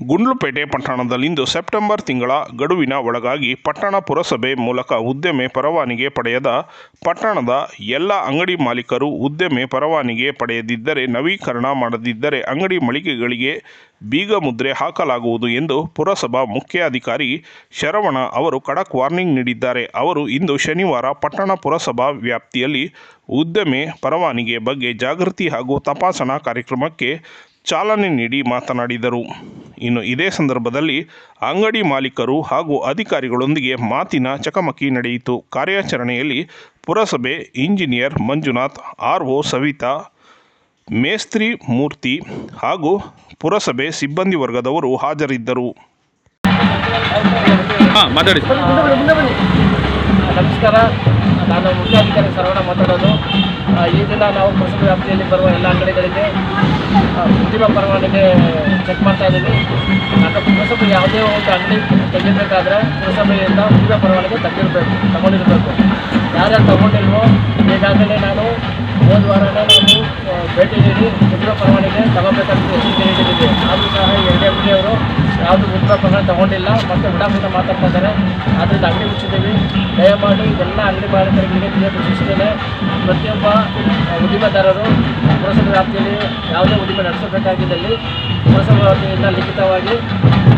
ಗುಂಡ್ಲುಪೇಟೆ ಪಟ್ಟಣದಲ್ಲಿಂದು ಸೆಪ್ಟೆಂಬರ್ ತಿಂಗಳ ಗಡುವಿನ ಒಳಗಾಗಿ ಪಟ್ಟಣ ಪುರಸಭೆ ಮೂಲಕ ಉದ್ಯಮೆ ಪರವಾನಿಗೆ ಪಡೆಯದ ಪಟ್ಟಣದ ಎಲ್ಲ ಅಂಗಡಿ ಮಾಲೀಕರು ಉದ್ಯಮೆ ಪರವಾನಿಗೆ ಪಡೆಯದಿದ್ದರೆ ನವೀಕರಣ ಮಾಡದಿದ್ದರೆ ಅಂಗಡಿ ಮಳಿಗೆಗಳಿಗೆ ಬೀಗ ಮುದ್ರೆ ಹಾಕಲಾಗುವುದು ಎಂದು ಪುರಸಭಾ ಮುಖ್ಯಾಧಿಕಾರಿ ಶರವಣ ಅವರು ಖಡಕ್ ವಾರ್ನಿಂಗ್ ನೀಡಿದ್ದಾರೆ. ಅವರು ಇಂದು ಶನಿವಾರ ಪಟ್ಟಣ ಪುರಸಭಾ ವ್ಯಾಪ್ತಿಯಲ್ಲಿ ಉದ್ಯಮೆ ಪರವಾನಿಗೆ ಬಗ್ಗೆ ಜಾಗೃತಿ ಹಾಗೂ ತಪಾಸಣಾ ಕಾರ್ಯಕ್ರಮಕ್ಕೆ ಚಾಲನೆ ನೀಡಿ ಮಾತನಾಡಿದರು. ಇನ್ನು ಇದೇ ಸಂದರ್ಭದಲ್ಲಿ ಅಂಗಡಿ ಮಾಲೀಕರು ಹಾಗೂ ಅಧಿಕಾರಿಗಳೊಂದಿಗೆ ಮಾತಿನ ಚಕಮಕಿ ನಡೆಯಿತು. ಕಾರ್ಯಾಚರಣೆಯಲ್ಲಿ ಪುರಸಭೆ engineer Manjunath R O Savitha ಮೇಸ್ತ್ರಿ ಮೂರ್ತಿ ಹಾಗೂ ಪುರಸಭೆ ಸಿಬ್ಬಂದಿ ವರ್ಗದವರು ಹಾಜರಿದ್ದರು. ಹಾಂ ಮಾತಾಡಿ. ನಮಸ್ಕಾರ. ನಾನು ಮುಖ್ಯಾಧಿಕಾರಿ ಸರವಣ ಮಾತಾಡೋದು. ಈ ದಿನ ನಾವು ಪುರಸಭೆ ವ್ಯಾಪ್ತಿಯಲ್ಲಿ ಬರುವ ಎಲ್ಲ ಅಂಗಡಿಗಳಿಗೆ ಉದ್ಯಮ ಪರವಾನಿಗೆ ಚೆಕ್ ಮಾಡ್ತಾ ಇದ್ದೀವಿ ಯಾಕಂದ್ರೆ ಪುರಸಭೆ ಯಾವುದೇ ಒಂದು ಅಂಗಡಿ ತೆಗಿಬೇಕಾದ್ರೆ ಪುರಸಭೆಯಿಂದ ಉದ್ಯಮ ಪರವಾನಿಗೆ ತೆಗಿರ್ಬೇಕು ತಗೊಂಡಿರಬೇಕು. ಯಾರ್ಯಾರು ತಗೊಂಡಿಲ್ವೋ, ಈಗಾಗಲೇ ನಾನು ಹೋದ ವಾರನೇ ನಾನು ಭೇಟಿ ನೀಡಿ ಉದ್ಯಮ ಪರವಾನಿಗೆ ತಗೋಬೇಕಂತ ನೀಡಿದ್ದೀನಿ ಆದರೂ ಸಹ ಎರಡೇ ಅಂಗಡಿಯವರು ಯಾವುದು ಉತ್ತರ ಪ್ರಕರಣ ತಗೊಂಡಿಲ್ಲ, ಮತ್ತು ಉಡಾಫಿನ ಮಾತಾಡ್ತಾ ಇದ್ದಾರೆ. ಆದ್ದರಿಂದ ಅಂಗಡಿ ಮುಚ್ಚಿದ್ದೀವಿ. ದಯಮಾಡಿ ಎಲ್ಲ ಅಂಗಡಿ ಮಾಲೀಕರಿಗೆ ತಿಳಿಯೋದು ಸೂಚಿಸಿದ್ದೇನೆ ಪ್ರತಿಯೊಬ್ಬ ಉದ್ದಿಮೆದಾರರು ಪುರಸಭೆ ವ್ಯಾಪ್ತಿಯಲ್ಲಿ ಯಾವುದೇ ಉದ್ದಿಮೆ ನಡೆಸಬೇಕಾಗಿದ್ದಲ್ಲಿ ಪುರಸಭೆ ವ್ಯಾಪ್ತಿಯಿಂದ ಲಿಖಿತವಾಗಿ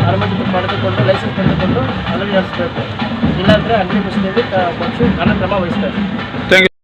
ಅನುಮತಿ ಪಡೆದುಕೊಂಡು ಲೈಸೆನ್ಸ್ ಪಡೆದುಕೊಂಡು ಅಂಗಡಿ ನಡೆಸಬೇಕು. ಇಲ್ಲಾಂದರೆ ಅಂಗಡಿ ಮುಚ್ಚಿದ್ದೀವಿ. ಪಕ್ಷ ಕಾರ್ಯಕ್ರಮ ಕ್ರಮ ವಹಿಸ್ತೇವೆ